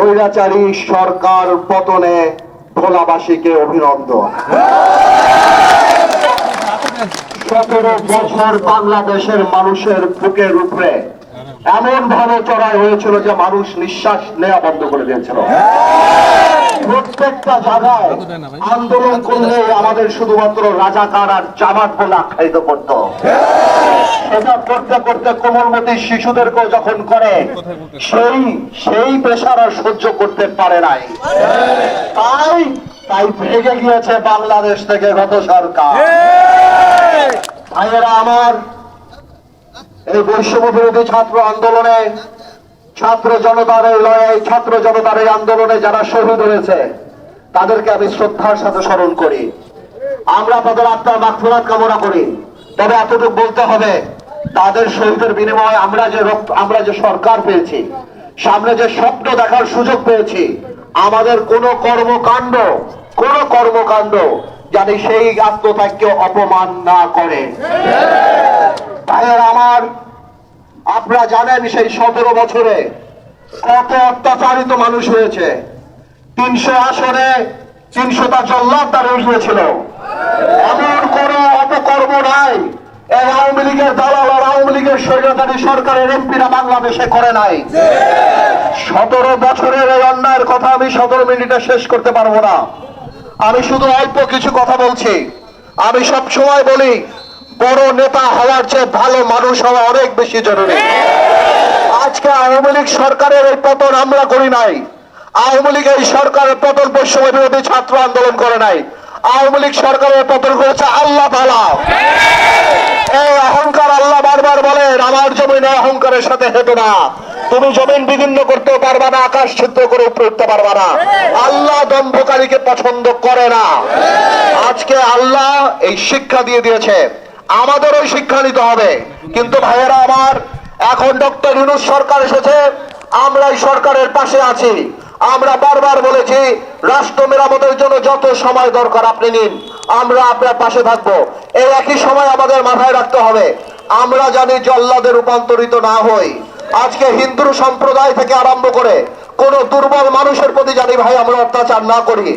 স্বৈরাচারী সরকার পতনে ভোলাবাসীকে অভিনন্দন। সতেরো বছর বাংলাদেশের মানুষের বুকের উপরে এমন ভাবে চড়াই হয়েছিল যে মানুষ নিঃশ্বাস নেওয়া বন্ধ করে দিয়েছিল। প্রত্যেকটা জায়গায় আন্দোলন করলে আমাদের শুধুমাত্র রাজাকার আর জামাত বলে আখ্যায়িত করত। সেটা করতে করতে কোমলমতি শিশুদেরকেও যখন করে সেই সেই পেশার আর সহ্য করতে পারে নাই। তাই তাই ভেঙে গিয়েছে বাংলাদেশ থেকে গত সরকার। ভাইয়েরা আমার এই বৈষম্য বিরোধী ছাত্র আন্দোলনে, ছাত্র জনতার এই লড়াই, ছাত্র জনতার এই আন্দোলনে যারা শহীদ হয়েছে, তাদেরকে আমি শ্রদ্ধার সাথে স্মরণ করি। আমরা তাদের আত্মার মাগফিরাত কামনা করি। তবে এতটুকু বলতে হবে, তাদের শহীদের বিনিময়ে আমরা যে আমরা যে সরকার পেয়েছি, সামনে যে স্বপ্ন দেখার সুযোগ পেয়েছি, আমাদের কোন কর্মকাণ্ড কোন কর্মকাণ্ড জানি সেই আত্মত্যাগকে অপমান না করে ভাইয়ের আমার আপনারা জানেন সেই সতেরো বছরে কত অত্যাচারিত মানুষ হয়েছে। তিনশো আসনে তিনশোটা জল্লাদ তার হয়েছিল এমন কোন অপকর্ম নাই। এই আওয়ামী লীগের দালাল আর আওয়ামী লীগের স্বৈরাচারী সরকারের এমপিরা বাংলাদেশে করে নাই। সতেরো বছরের এই অন্যায়ের কথা আমি সতেরো মিনিটে শেষ করতে পারব না। আমি শুধু অল্প কিছু কথা বলছি। আমি সব সময় বলি বড় নেতা হওয়ার চেয়ে ভালো মানুষ হওয়া অনেক বেশি জরুরি। আজকে আওয়ামী লীগ সরকারের এই পতন আমরা করি নাই। আওয়ামী লীগ এই সরকারের পতন বৈষম্য বিরোধী ছাত্র আন্দোলন করে নাই। আওয়ামী লীগ সরকারের পতন করেছে আল্লাহ তালা এই অহংকার আল্লাহ বারবার বলেন, আমার জমিনে অহংকারের সাথে হেঁটো না। তুমি জমিন বিভিন্ন করতেও পারবা না, আকাশ ছিদ্র করে উপরে উঠতে পারবা না। আল্লাহ দম্ভকারীকে পছন্দ করে না। আজকে আল্লাহ এই শিক্ষা দিয়ে দিয়েছে আমাদের ওই শিক্ষা নিতে হবে। কিন্তু ভাইয়েরা আমার, এখন ডক্টর ইউনুস সরকার এসেছে আমরা এই সরকারের পাশে আছি। আমরা বারবার বলেছি, রাষ্ট্র মেরামতের জন্য যত সময় দরকার আপনি নিন, আমরা আপনার পাশে থাকব। এই একই সময় আমাদের মাথায় রাখতে হবে। আমরা জানি জল্লাদে রূপান্তরিত না হই। আজকে হিন্দু সম্প্রদায় থেকে আরম্ভ করে কোন দুর্বল মানুষের প্রতি জানি ভাই, আমরা অত্যাচার না করি।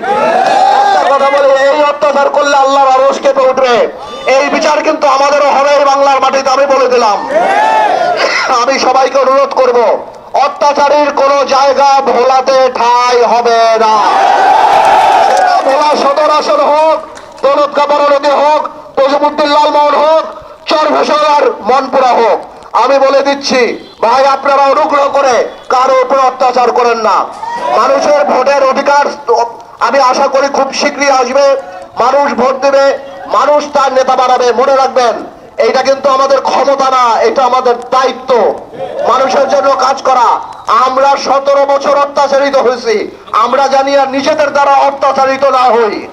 কথা বলি, এই অত্যাচার করলে আল্লাহর আরস কেঁপে উঠবে। এই বিচার কিন্তু আমাদেরও হবে বাংলার মাটিতে আমি বলে দিলাম। আমি সবাইকে অনুরোধ করব, অত্যাচারীর কোন জায়গা ভোলাতে ঠাই হবে না। ভোলা সদর আসন হোক, দৌলত কাপড় হোক, তজমুদ্দিন লালমোহন হোক চরভেশর আর মনপুরা হোক। আমি বলে দিচ্ছি, ভাই, আপনারা অনুগ্রহ করে কারও উপর অত্যাচার করেন না। মানুষের ভোটের অধিকার, আমি আশা করি খুব শীঘ্রই আসবে। মানুষ ভোট দেবে মানুষ তার নেতা বানাবে, মনে রাখবেন, এইটা কিন্তু আমাদের ক্ষমতা না, এটা আমাদের দায়িত্ব। মানুষের জন্য কাজ করা। আমরা সতেরো বছর অত্যাচারিত হয়েছি। আমরা জানি আর নিজেদের দ্বারা অত্যাচারিত না হই।